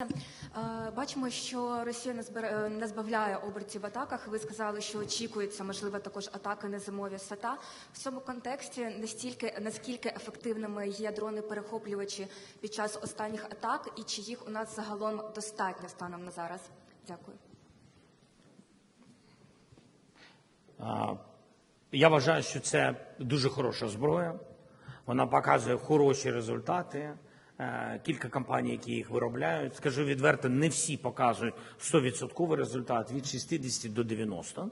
Е, Бачимо, що Росія не збавляє обертів в атаках. Ви сказали, що очікується, можливо, також атаки на зимові свята. В цьому контексті настільки наскільки ефективними є дрони-перехоплювачі під час останніх атак, і чи їх у нас загалом достатньо станом на зараз? Дякую. Я вважаю, що це дуже хороша зброя. Вона показує хороші результати. Е, Кілька компаній, які їх виробляють. Скажу відверто, не всі показують 100% результат від 60 до 90.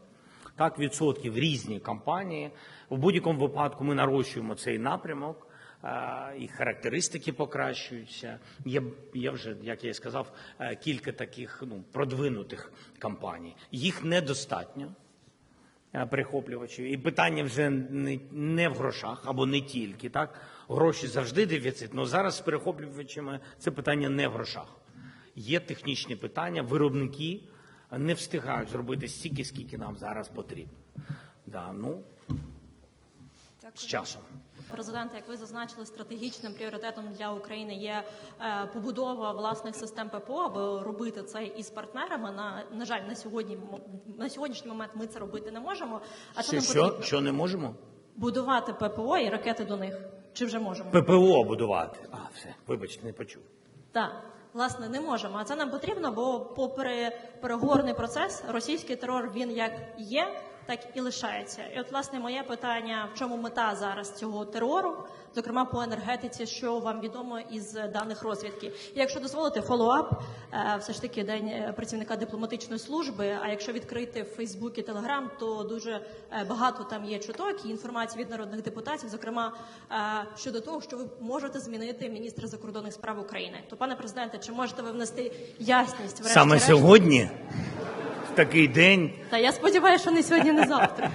Так, відсотків різні компанії. В будь-якому випадку ми нарощуємо цей напрямок. е, І характеристики покращуються. Є, є вже, як я і сказав, е, кілька таких ну, продвинутих компаній. Їх недостатньо перехоплювачів. І питання вже не, не в грошах або не тільки. Так? Гроші завжди дефіцит, але зараз з перехоплювачами це питання не в грошах. Є технічні питання, виробники не встигають зробити стільки, скільки нам зараз потрібно. Да, ну, з часом. Президент, як ви зазначили, стратегічним пріоритетом для України є е, побудова власних систем ППО, аби робити це із партнерами. На на жаль, на сьогодні на сьогоднішній момент ми це робити не можемо. А що що, що не можемо? будувати ППО і ракети до них? Чи вже можемо? ППО будувати. А, все, вибачте, не почув. Так, власне, не можемо. А це нам потрібно, бо попри переговорний процес, російський терор він як є, так і лишається. І от, власне, моє питання: в чому мета зараз цього терору, зокрема по енергетиці, що вам відомо із даних розвідки? І якщо дозволите фоллоуап, е, все ж таки день е, працівника дипломатичної служби. А якщо відкрити Фейсбук і Телеграм, то дуже е, багато там є чуток і інформації від народних депутатів, зокрема щодо того, що ви можете змінити міністра закордонних справ України. То, пане президенте, чи можете ви внести ясність врешті Саме сьогодні, в такий день, Та я сподіваюся, що не сьогодні, не завтра.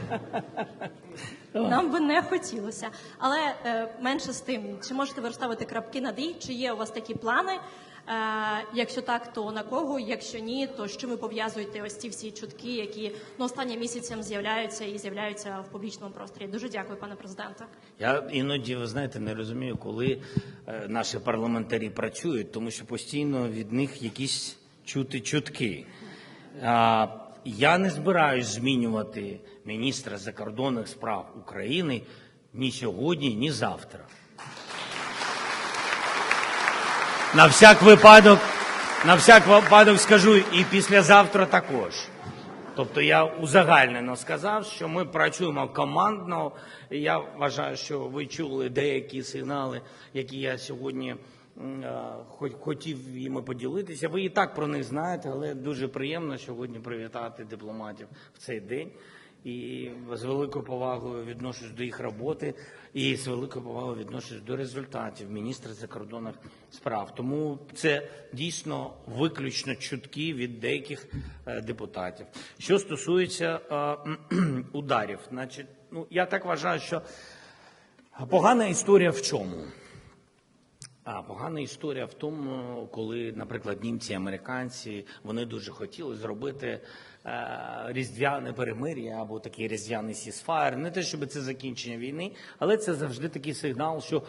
Нам би не хотілося. Але е, менше з тим, чи можете ви розставити крапки над «і», чи є у вас такі плани? Е, якщо так, то на кого? Якщо ні, то з чим ви пов'язуєте ось ці всі чутки, які ну, останнім місяцем з'являються і з'являються в публічному просторі? Дуже дякую, пане президенте. Я іноді, ви знаєте, не розумію, коли е, наші парламентарі працюють, тому що постійно від них якісь чути чутки. Я не збираюсь змінювати міністра закордонних справ України ні сьогодні, ні завтра. На всяк випадок, на всяк випадок скажу і післязавтра також. Тобто я узагальнено сказав, що ми працюємо командно. Я вважаю, що ви чули деякі сигнали, які я сьогодні хотів їми поділитися. Ви і так про них знаєте, але дуже приємно сьогодні привітати дипломатів в цей день. І з великою повагою відношусь до їх роботи, і з великою повагою відношусь до результатів міністра закордонних справ. Тому це дійсно виключно чутки від деяких е, депутатів. Що стосується е, ударів, значить, ну я так вважаю, що погана історія в чому? А погана історія в тому, коли, наприклад, німці, американці вони дуже хотіли зробити е, різдвяне перемир'я або такий різдвяний сісфаєр. Не те, щоб це закінчення війни, але це завжди такий сигнал, що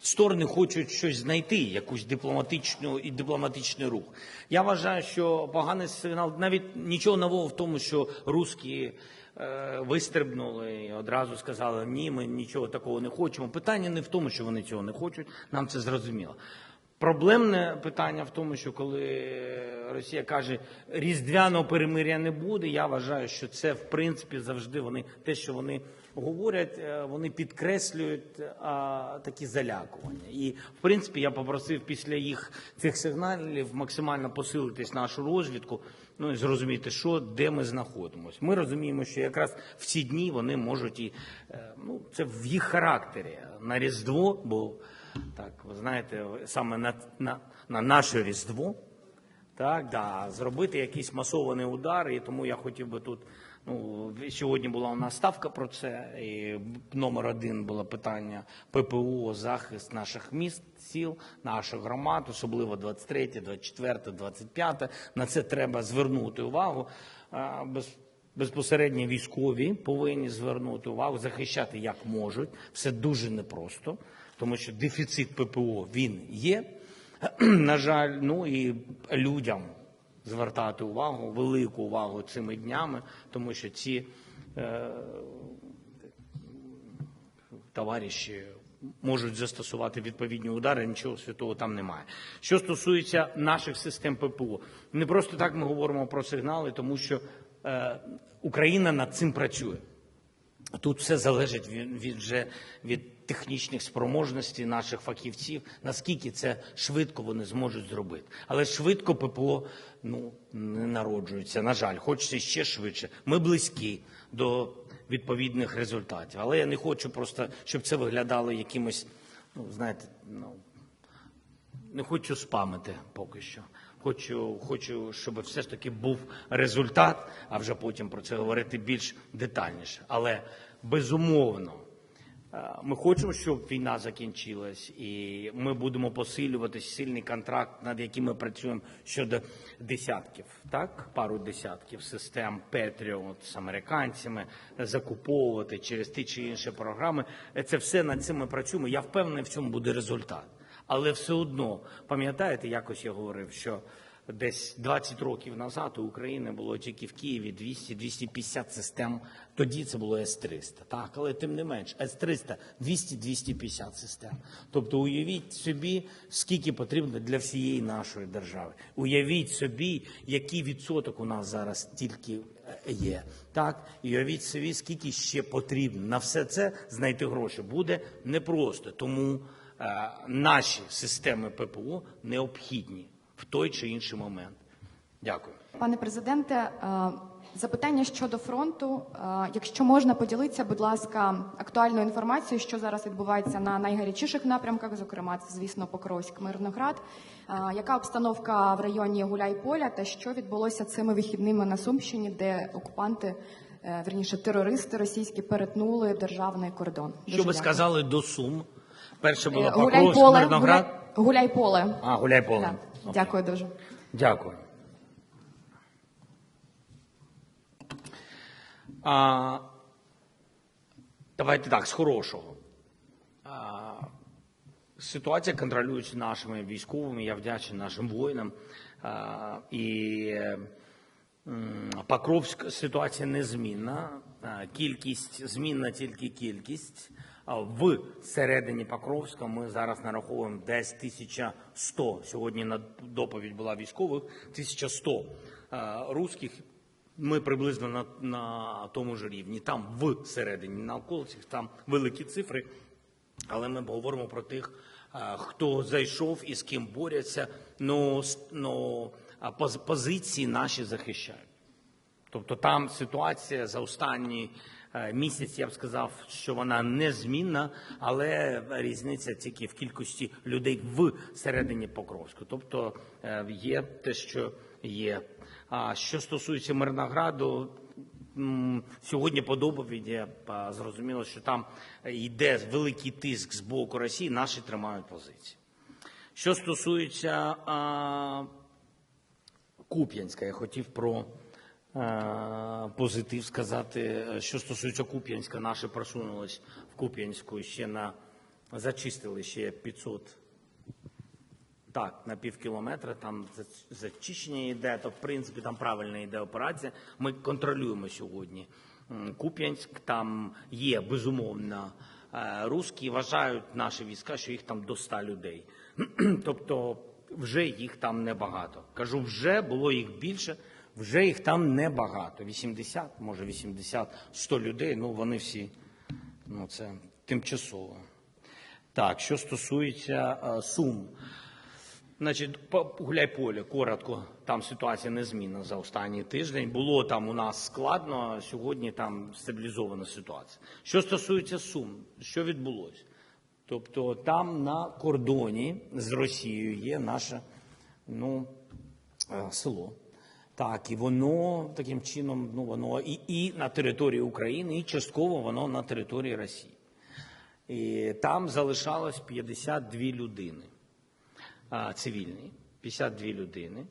сторони хочуть щось знайти, якусь дипломатичну і дипломатичний рух. Я вважаю, що поганий сигнал навіть нічого нового в тому, що русські е, вистрибнули і одразу сказали, ні, ми нічого такого не хочемо. Питання не в тому, що вони цього не хочуть, нам це зрозуміло. Проблемне питання в тому, що коли Росія каже, різдвяного перемиря не буде, я вважаю, що це в принципі завжди вони те, що вони говорять, е, вони підкреслюють а, такі залякування. І в принципі я попросив після їх цих сигналів максимально посилитись нашу розвідку. Ну і зрозуміти, що де ми знаходимося. Ми розуміємо, що якраз в ці дні вони можуть і е, ну це в їх характері на різдво, бо так ви знаєте, саме на, на, на наше різдво. Так, да, зробити якийсь масований удар, і тому я хотів би тут. Ну, сьогодні була у нас ставка про це. І номер один було питання ППО, захист наших міст, сіл, наших громад, особливо 23, 24, 25. На це треба звернути увагу. Безпосередньо військові повинні звернути увагу, захищати як можуть. Все дуже непросто, тому що дефіцит ППО він є. На жаль, ну і людям звертати увагу, велику увагу цими днями, тому що ці е, товариші можуть застосувати відповідні удари, нічого святого там немає. Що стосується наших систем ППО, не просто так ми говоримо про сигнали, тому що е, Україна над цим працює. Тут все залежить від, від, від технічних спроможностей наших фахівців, наскільки це швидко вони зможуть зробити. Але швидко ППО ну, не народжується. На жаль, хочеться ще швидше. Ми близькі до відповідних результатів. Але я не хочу просто, щоб це виглядало якимось, ну, знаєте, ну, не хочу спамити поки що. Хочу, хочу, щоб все ж таки був результат, а вже потім про це говорити більш детальніше. Але безумовно, ми хочемо, щоб війна закінчилась, і ми будемо посилювати сильний контракт, над яким ми працюємо щодо десятків, так, пару десятків систем Patriot з американцями, закуповувати через ті чи інші програми. Е, Це все над цим ми працюємо. Я впевнений, в цьому буде результат. Але все одно, пам'ятаєте, якось я говорив, що десь 20 років назад у України було тільки в Києві 200-250 систем. Тоді це було С-300. Так, але тим не менш, С-300 200-250 систем. Тобто уявіть собі, скільки потрібно для всієї нашої держави. Уявіть собі, який відсоток у нас зараз тільки е, є. Так, і уявіть собі, скільки ще потрібно. На все це знайти гроші буде непросто. Тому е, наші системи ППО необхідні той чи інший момент. Дякую. Пане президенте, е, запитання щодо фронту. Е, Якщо можна поділитися, будь ласка, актуальною інформацією, що зараз відбувається на найгарячіших напрямках, зокрема, це звісно Покровськ, Мирноград. Е, Яка обстановка в районі Гуляйполя та що відбулося цими вихідними на Сумщині, де окупанти, верніше терористи російські перетнули державний кордон? Дуже Що ви дякую. сказали до Сум? Перше було Покровськ, Мирноград. Гуляй- Гуляйполе. А, Гуляйполе. Так. Дякую дуже. Дякую. А, давайте так, з хорошого. А, ситуація контролюється нашими військовими. Я вдячний нашим воїнам. А, і м, Покровськ ситуація незмінна. Кількість змінна тільки кількість. В середині Покровська ми зараз нараховуємо десь 1100. Сьогодні на доповідь була військових 1100 а, русських. Ми приблизно на, на тому ж рівні. Там в середині на околицях, там великі цифри. Але ми говоримо про тих, хто зайшов і з ким борються, а поз- позиції наші захищають. Тобто там ситуація за останній е, місяць, я б сказав, що вона незмінна, але різниця тільки в кількості людей в середині Покровську. Тобто е, є те, що є. А що стосується Мирнограду, сьогодні по доповіді е, зрозуміло, що там йде великий тиск з боку Росії, наші тримають позиції. Що стосується а, Куп'янська, я хотів про е, позитив сказати. Що стосується Куп'янська, наші просунулись в Куп'янську ще на зачистили ще 500 так, на пів кілометра там зачищення йде, то в принципі там правильно йде операція. Ми контролюємо сьогодні Куп'янськ. Там є безумовно е, русські вважають наші війська, що їх там до 100 людей. тобто вже їх там небагато. Кажу, вже було їх більше, вже їх там небагато. 80, може 80, 100 людей. Ну вони всі ну це тимчасово. Так, що стосується е, сум. Значить, по Гуляйполе, коротко, там ситуація незмінна за останній тиждень. Було там у нас складно, а сьогодні там стабілізована ситуація. Що стосується Сум, що відбулося? Тобто там на кордоні з Росією є наше ну, е, село. Так, і воно таким чином, ну воно і, і на території України, і частково воно на території Росії. І там залишалось 52 людини цивільні, 52 людини.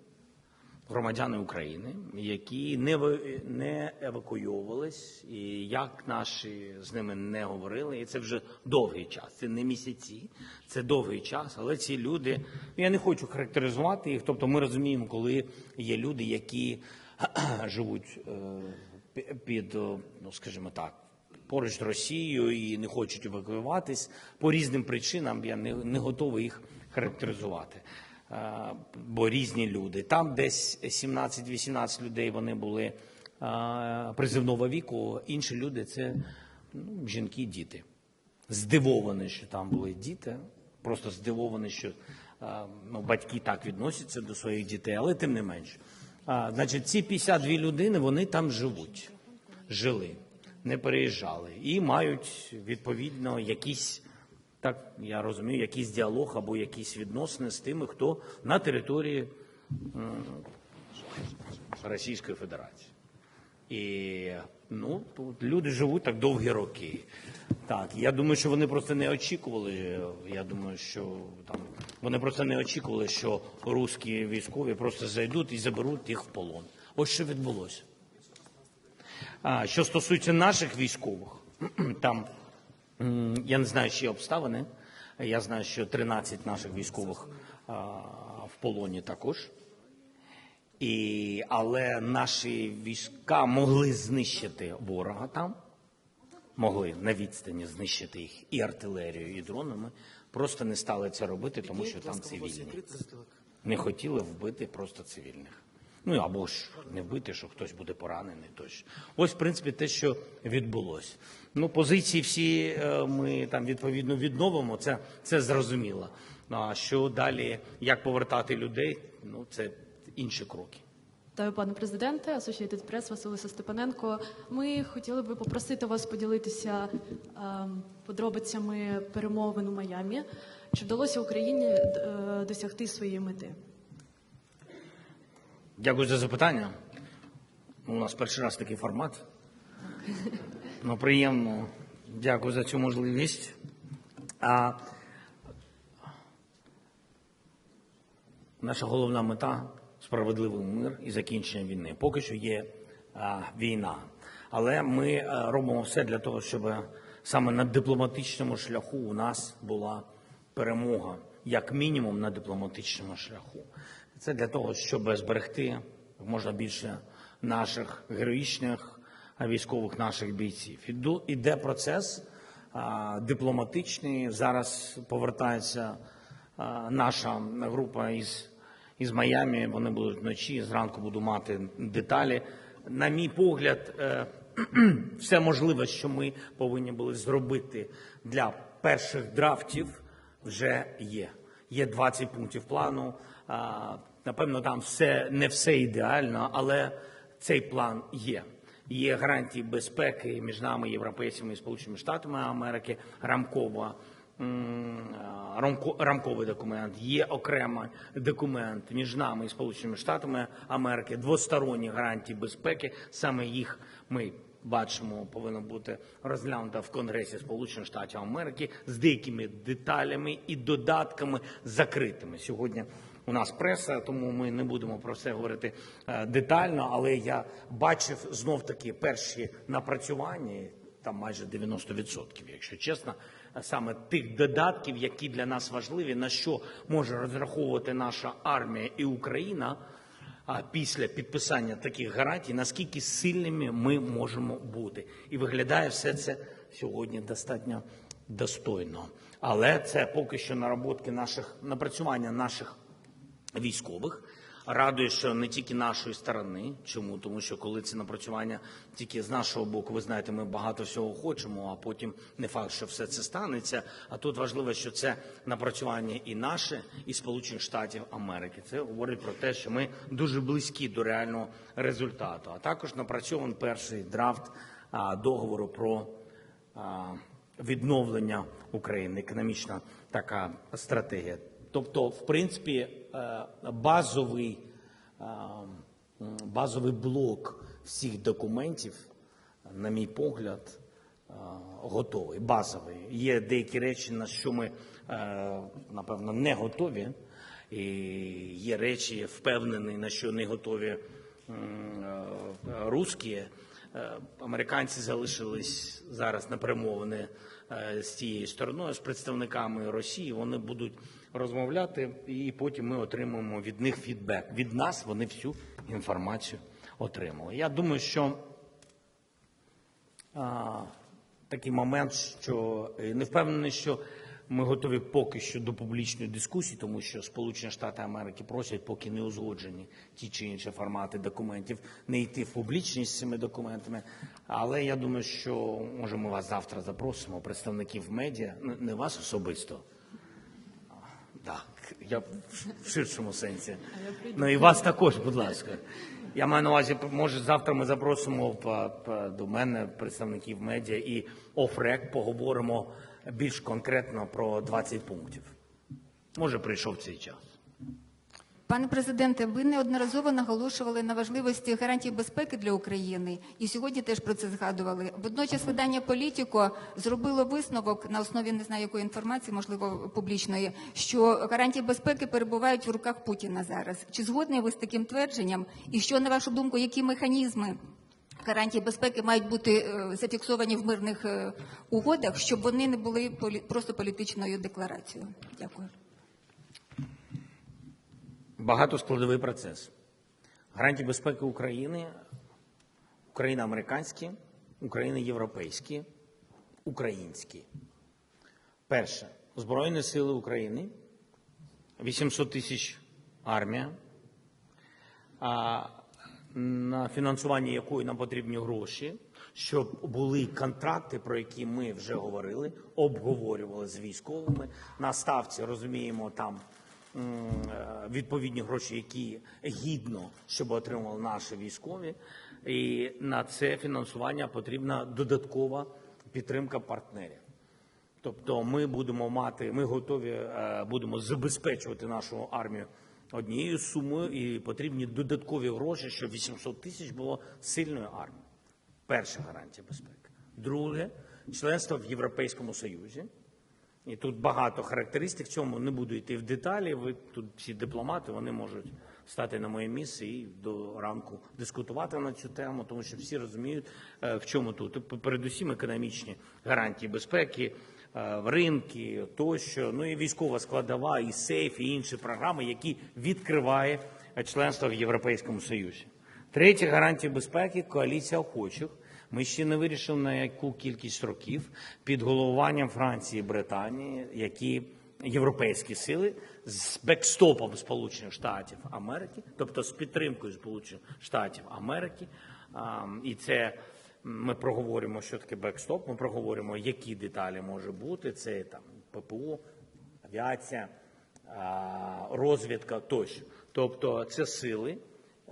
Громадяни України, які не, не евакуйовувались, і як наші з ними не говорили, і це вже довгий час. Це не місяці, це довгий час. Але ці люди, я не хочу характеризувати їх. Тобто, ми розуміємо, коли є люди, які живуть е, під, ну скажімо так. Поруч з Росією і не хочуть евакуюватись по різним причинам. Я не, не готовий їх характеризувати е, бо різні люди. Там десь 17-18 людей вони були призивного віку, інші люди це ну, жінки, діти. Здивовані, що там були діти, просто здивовані, що ну, батьки так відносяться до своїх дітей, але тим не менше. А, значить, ці 52 людини вони там живуть, жили, не переїжджали і мають відповідно якісь так я розумію, якийсь діалог або якісь відносини з тими, хто на території Російської Федерації. І ну, тут люди живуть так довгі роки. Так, я думаю, що вони просто не очікували. Я думаю, що там вони просто не очікували, що русські військові просто зайдуть і заберуть їх в полон. Ось що відбулося. А, що стосується наших військових, там я не знаю, є обставини. Я знаю, що 13 наших військових в полоні також. І, але наші війська могли знищити ворога там, могли на відстані знищити їх і артилерією, і дронами. Просто не стали це робити, тому що там цивільні. Не хотіли вбити просто цивільних. Ну або ж не вбити, що хтось буде поранений. Тощо. Ось, в принципі, те, що відбулося. Ну, позиції всі е, ми там відповідно відновимо. Це, це зрозуміло. А що далі, як повертати людей? Ну, це інші кроки. Вітаю, пане президенте, Associated Press, Василиса Степаненко. Ми хотіли би попросити вас поділитися ем, подробицями перемовин у Майамі. Чи вдалося Україні е, досягти своєї мети? Дякую за запитання. У нас перший раз такий формат. Ну, приємно. Дякую за цю можливість. Наша головна мета справедливий мир і закінчення війни. Поки що є війна. Але ми е, робимо все для того, щоб саме на дипломатичному шляху у нас була перемога, як мінімум на дипломатичному шляху. Це для того, щоб зберегти можна більше наших героїчних військових наших бійців. Іде процес дипломатичний. Зараз повертається наша група із, із Майамі. Вони будуть вночі. Зранку буду мати деталі. На мій погляд, е, все можливе, що ми повинні були зробити для перших драфтів, вже є. Є 20 пунктів плану. Напевно, там все не все ідеально, але цей план є. Є гарантії безпеки між нами, європейцями і Сполученими Штатами Америки, рамкова. Рамковий документ, є окремий документ між нами і Сполученими Штатами Америки, двосторонні гарантії безпеки. Саме їх ми бачимо, повинно бути розглянута в Конгресі Сполучених Штатів Америки з деякими деталями і додатками закритими. Сьогодні у нас преса, тому ми не будемо про це говорити е, детально. Але я бачив знов таки перші напрацювання. Там майже 90%, якщо чесно, саме тих додатків, які для нас важливі, на що може розраховувати наша армія і Україна, після підписання таких гарантій, наскільки сильними ми можемо бути. І виглядає все це сьогодні достатньо достойно. Але це поки що наработки наших напрацювання наших військових. Радує, що не тільки нашої сторони. Чому? Тому що коли ці напрацювання тільки з нашого боку, ви знаєте, ми багато всього хочемо, а потім не факт, що все це станеться. А тут важливо, що це напрацювання і наше, і Сполучених Штатів Америки. Це говорить про те, що ми дуже близькі до реального результату. А також напрацьований перший драфт договору про відновлення України, економічна така стратегія. Тобто, в принципі, е, базовий, е, базовий блок всіх документів, на мій погляд, е, готовий, базовий. Є деякі речі, на що ми, напевно, не готові. І є речі, впевнений, на що не готові русські. Американці залишились зараз на з тією стороною, з представниками Росії. Вони будуть розмовляти, і потім ми отримаємо від них фідбек. Від нас вони всю інформацію отримали. Я думаю, що а, такий момент, що е, не впевнений, що ми готові поки що до публічної дискусії, тому що Сполучені Штати Америки просять, поки не узгоджені ті чи інші формати документів, не йти в публічність з цими документами. Але я думаю, що може ми вас завтра запросимо, представників медіа, не вас особисто. Я в- в ширшому сенсі. Ну і вас також, будь ласка. Я маю на увазі, може, завтра ми запросимо по- по- до мене представників медіа і офрек поговоримо більш конкретно про 20 пунктів. Може, прийшов цей час. Пане президенте, ви неодноразово наголошували на важливості гарантій безпеки для України, і сьогодні теж про це згадували. Водночас видання Політіко зробило висновок на основі не знаю якої інформації, можливо, публічної, що гарантії безпеки перебувають в руках Путіна зараз. Чи згодні ви з таким твердженням? І що на вашу думку, які механізми? Гарантії безпеки мають бути е, зафіксовані в мирних е, угодах, щоб вони не були просто політичною декларацією. Дякую. Багатоскладовий процес. Гарантії безпеки України, Україна американські, Україна європейські, українські. Перше. Збройні сили України, 800 тисяч армія, на фінансування якої нам потрібні гроші, щоб були контракти, про які ми вже говорили, обговорювали з військовими. На ставці розуміємо там відповідні гроші, які гідно, щоб отримали наші військові. І на це фінансування потрібна додаткова підтримка партнерів. Тобто ми будемо мати, ми готові е, будемо забезпечувати нашу армію однією сумою, і потрібні додаткові гроші, щоб 800 тисяч було сильною армією. Перша гарантія безпеки. Друге, членство в Європейському Союзі. І тут багато характеристик. В цьому не буду йти в деталі. Ви тут всі дипломати, вони можуть стати на моє місце і до ранку дискутувати на цю тему, тому що всі розуміють, е, в чому тут. Передусім економічні гарантії безпеки, е, ринки тощо. Ну і військова складова, і сейф, і інші програми, які відкриває членство в Європейському Союзі. Третя гарантія безпеки коаліція охочих. Ми ще не вирішили на яку кількість років під головуванням Франції і Британії, які європейські сили з бекстопом Сполучених Штатів Америки, тобто з підтримкою Сполучених Штатів Америки. І це ми проговоримо, що таке бекстоп. Ми проговоримо, які деталі може бути. Це там ППО, авіація, розвідка тощо. Тобто, це сили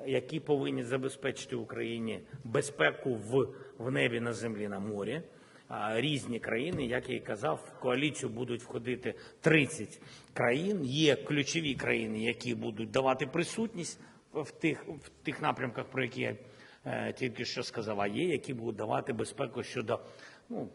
які повинні забезпечити Україні безпеку в, в небі, на землі, на морі. А, Різні країни, як я і казав, в коаліцію будуть входити 30 країн. Є ключові країни, які будуть давати присутність в тих, в тих напрямках, про які я е, тільки що сказав. А є, які будуть давати безпеку щодо ну,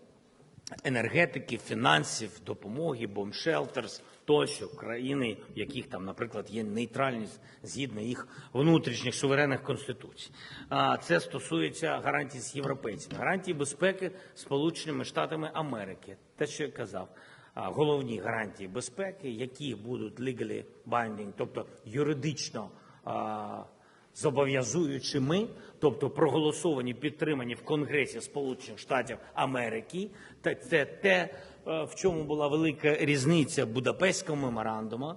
енергетики, фінансів, допомоги, бомшелтерс тощо країни, в яких там, наприклад, є нейтральність згідно їх внутрішніх суверенних конституцій. А це стосується гарантій з європейцями, гарантії безпеки Сполученими Штатами Америки. Те, що я казав. Головні гарантії безпеки, які будуть legally binding, тобто юридично а, зобов'язуючими, тобто проголосовані, підтримані в Конгресі Сполучених Штатів Америки. Та це те, е, в чому була велика різниця Будапештського меморандуму,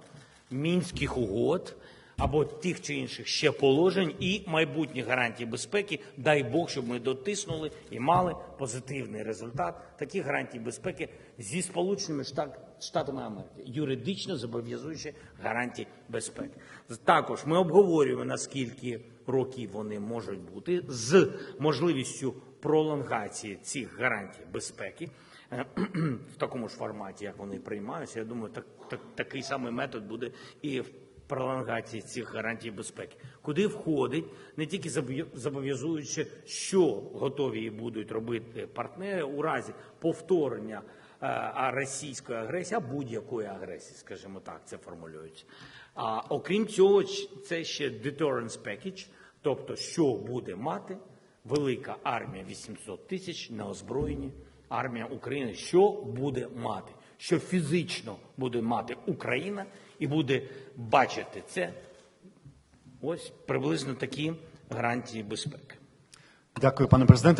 мінських угод або тих чи інших ще положень і майбутні гарантії безпеки. Дай Бог, щоб ми дотиснули і мали позитивний результат таких гарантій безпеки зі Сполученими Штатами Америки, юридично зобов'язуючи гарантії безпеки. Також ми обговорюємо наскільки років вони можуть бути з можливістю пролонгації цих гарантій безпеки е, в такому ж форматі, як вони приймаються. Я думаю, так, так, такий самий метод буде і в пролонгації цих гарантій безпеки, куди входить не тільки зобов'я- зобов'язуючи, що готові будуть робити партнери у разі повторення а російської агресії, а будь-якої агресії, скажімо так, це формулюється. А окрім цього, це ще deterrence package, тобто, що буде мати велика армія 800 тисяч на озброєнні, армія України, що буде мати, що фізично буде мати Україна і буде бачити це. Ось приблизно такі гарантії безпеки. Дякую, пане президенте.